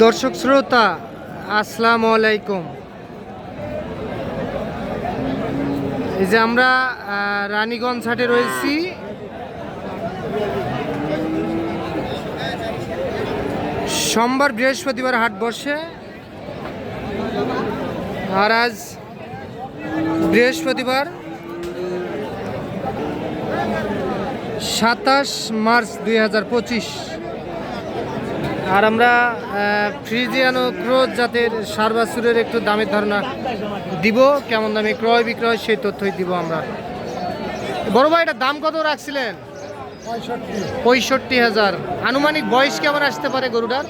দর্শক শ্রোতা, আসসালামু আলাইকুম। এই যে আমরা রানীগঞ্জ হাটে রয়েছি। সোমবার বৃহস্পতিবার হাট বসে। আর আজ বৃহস্পতিবার, সাতাশ মার্চ দুই হাজার পঁচিশ। আর আমরা ফ্রিজিয়ান ক্রোজ জাতের সার বাছুরের একটু দামের ধারণা দিব। কেমন দামে ক্রয় বিক্রয় সেই তথ্যই দিব আমরা। বড় ভাই এটার দাম কত রাখছিলেন? পঁয়ষট্টি হাজার। আনুমানিক বয়স কেমন আসতে পারে গরুটার?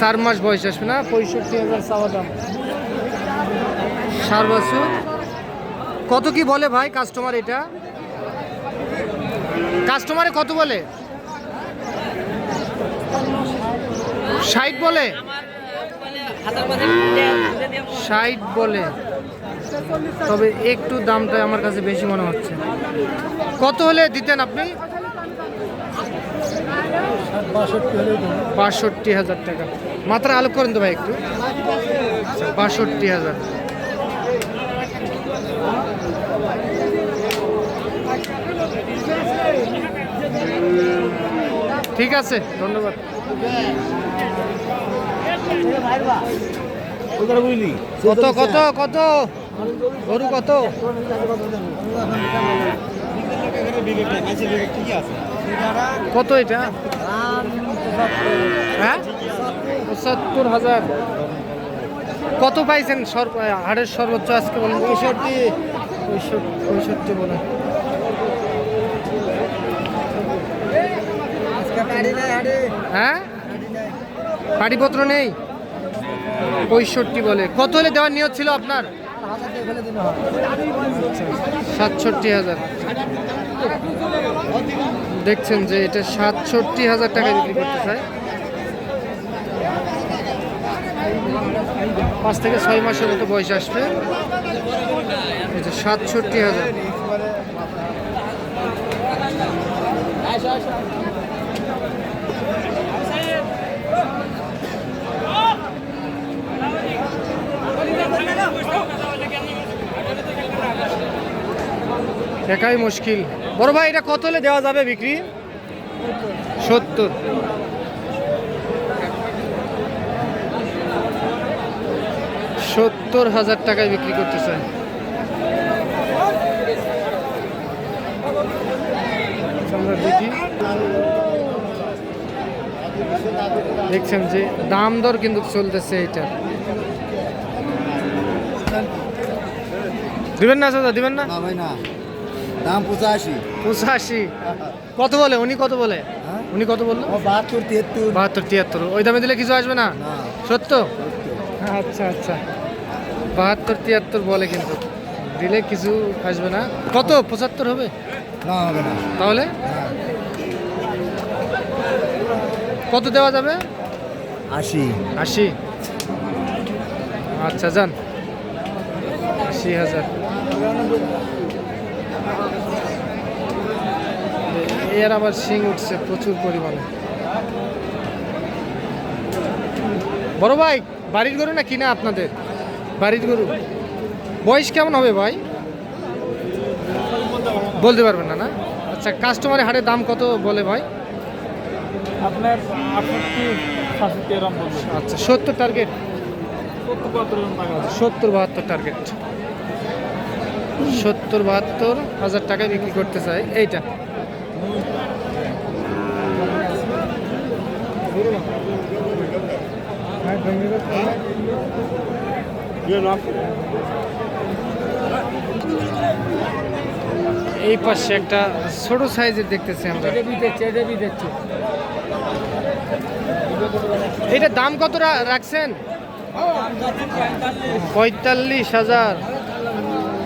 চার মাস বয়স আসবে না? পঁয়ষট্টি হাজার চাওয়া দাম। কত কি বলে ভাই কাস্টমার এটা? কাস্টমারে কত বলে? ষাট বলে? ষাট বলে। তবে একটু দামটা আমার কাছে বেশি মনে হচ্ছে। কত হলে দিতেন আপনি? বাষট্টি হাজার টাকা। মাত্র আলোক করেন তো ভাই একটু। বাষট্টি হাজার। ঠিক আছে, ধন্যবাদ। কত কত কত? গরু কত? কত এটা? হ্যাঁ? পঁচাত্তর হাজার। কত পাইছেন হাড়ের সর্বোচ্চ আজকে বলেন? পঁয়ষট্টি। পঁয়ষট্টি পঁয়ষট্টি বলেন। হ্যাঁ? পাটিপত্র নেই? পঁয়ষট্টি বলে। কত হলে দেওয়ার নিয়ত ছিল আপনার? সাতষট্টি হাজার। দেখছেন যে এটা সাতষট্টি হাজার টাকা বিক্রি করতে চায়। পাঁচ থেকে ছয় মাসের মতো বয়স আসবে। সাতষট্টি হাজার। একাই মুশকিল। বড় ভাই, এটা কত হলে দেওয়া যাবে বিক্রি? সত্তর। সত্তর হাজার টাকায় বিক্রি করতে চাই দেখছেন যে দাম দর কিন্তু চলতেছে এটা দিবেন না দিবেন না ভাই, না। দাম পঁচাশি। পঁচাশি। কত বলে? উনি কত বলে? হ্যাঁ? উনি কত বলল? বাহাত্তর তিয়াত্তর। বাহাত্তর তিয়াত্তর। ওই দামে দিলে কিছু আসবে না। সত্য? আচ্ছা আচ্ছা। বাহাত্তর তিয়াত্তর বলে কিন্তু। দিলে কিছু আসবে না। কত? পঁচাত্তর হবে? না হবে না। তাহলে। কত দেওয়া যাবে? আশি। আশি। আচ্ছা যান। আশি হাজার। এর আবার শিং উঠছে প্রচুর পরিমাণে। বড় ভাই বাড়ির গরু না কিনা আপনাদের? বাড়ির গরু। বয়স কেমন হবে ভাই? বলতে পারবেন না না? আচ্ছা কাস্টমারের হাটের দাম কত বলে ভাই? আপনার আচ্ছা সত্তর টার্গেট সত্তর বাহাত্তর টার্গেট সত্তর বাহাত্তর হাজার টাকায় বিক্রি করতে চাই। এইটা। এই পাশে একটা ছোট সাইজের দেখতেছি আমরা। এটা দাম কত রাখছেন? পঁয়তাল্লিশ হাজার।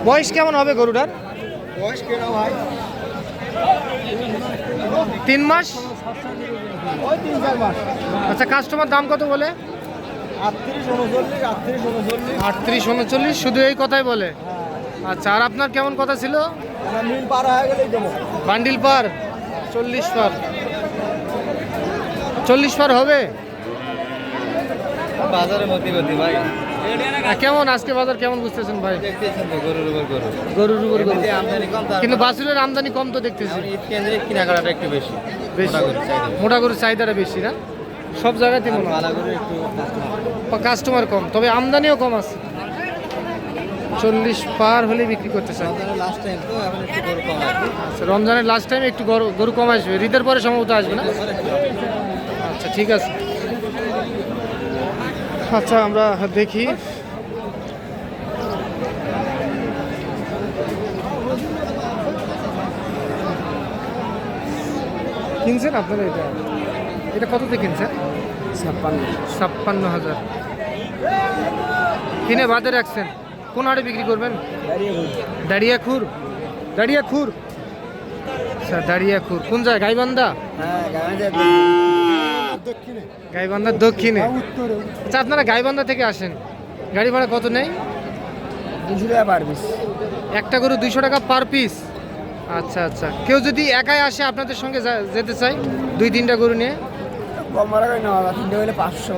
বয়স কেমন হবে গরুটার? বয়স কেন ভাই? তিন মাস? ওই তিন চার মাস। আচ্ছা কাস্টমার দাম কত বলে? আটত্রিশ উনচল্লিশ শুধু এই কথাই বলে? আচ্ছা আর আপনার কেমন কথা ছিল? আমার মিল পার হয়ে গেলেই দেবো। বান্ডিল পার? চল্লিশ পার। চল্লিশ পার হবে? বাজারের মধ্যে গতি ভাই। কেমন আজকে বাজার কেমন বুঝতেছেন ভাই? গরুর উপর গরু। গরুর উপর গরু। কিন্তু বাছুরের আমদানি কম তো দেখতেছি। কেনাকাটা একটু বেশি বেশি। মোটা গরুর চাহিদাটা বেশি না? সব জায়গাতেই আর মনে হয়। কাস্টমার কম। তবে আমদানিও কম আছে। চল্লিশ পার হলে বিক্রি করতে চাই রমজানের আচ্ছা লাস্ট টাইম একটু গরু গরু কম আসবে। ঈদের পরে সম্ভবত আসবে না? আচ্ছা ঠিক আছে। আচ্ছা আমরা দেখি। কিনছেন আপনারা এটা? এটা কততে কিনছেন? ছাপ্পান্ন। ছাপ্পান্ন হাজার। কিনে বাদে রাখছেন। কোন হাটে বিক্রি করবেন? দাঁড়িয়া খুর দাঁড়িয়াখুর। দাঁড়িয়াখুর? আচ্ছা দাঁড়িয়াখুর। কোন জায়গায়? গাইবান্ধা? হ্যাঁ দক্ষিণে। গাইবান্ধার দক্ষিণে। উত্তরে। আচ্ছা আপনারা গাইবান্ধা থেকে আসেন। গাড়ি ভাড়া কত নেই? দুশো টাকা পারবিস একটা গরু দুইশো টাকা পার পিস আচ্ছা আচ্ছা। কেউ যদি একাই আসে আপনাদের সঙ্গে যেতে চাই দুই তিনটা গরু নিয়ে? কম ভাড়া করে নেওয়া যায় তিনটে হলে পাঁচশো।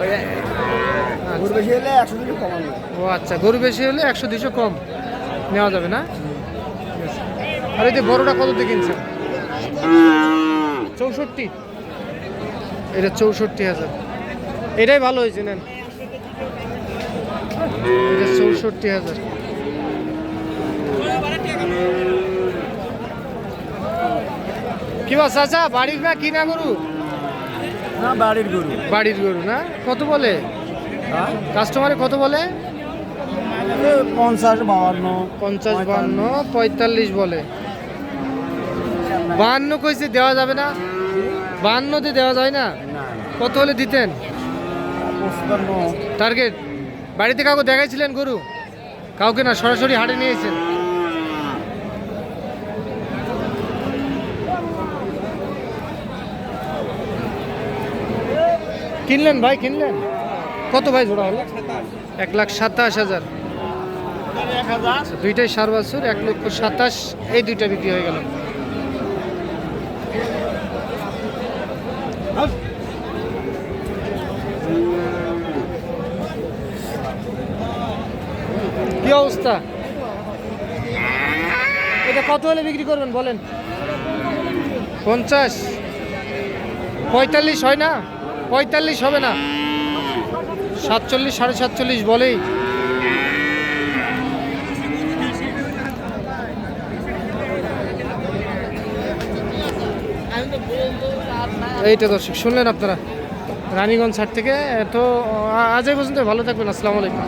আচ্ছা। গরু বেশি হলে একশো দুশো কমানো ও আচ্ছা গরু বেশি হলে একশো দুশো কম নেওয়া যাবে না? আর এই যে বড়টা দিয়ে কিনছেন? চৌষট্টি। এটা চৌষট্টি হাজার। এটাই ভালো হয়েছে নেন। এটা চৌষট্টি হাজার। কি বল চাচা বাড়ির না কিনা গরু? না বাড়ির গরু। বাড়ির গরু না? কত বলে? কাস্টমারে কত বলে? পঞ্চাশ বাউান্ন পঞ্চাশ বান্ন পঁয়তাল্লিশ বলে। বাহান্ন কইছে দেওয়া যাবে না? বাহান্নতে দেওয়া যায় না? কত হলে দিতেন? টার্গেট? বাড়িতে কাউকে দেখাইছিলেন গরু? কাউকে না সরাসরি হাটে নিয়েছেন? কিনলেন ভাই কিনলেন? কত ভাই জোড়া হলো? এক লাখ সাতাশ হাজার। দুইটাই সার বছর এক লক্ষ সাতাশ। এই দুইটা বিক্রি হয়ে গেল। কি অবস্থা? এটা কত হলে বিক্রি করবেন, বলেন? পঞ্চাশ। পঁয়তাল্লিশ হয় না? পঁয়তাল্লিশ হবে না? সাতচল্লিশ, সাড়ে সাতচল্লিশ বলেই। এইটা দর্শক, শুনলেন আপনারা? রানীগঞ্জ হাট থেকে, তো আজ এই পর্যন্ত ভালো থাকবেন, আসসালামু আলাইকুম।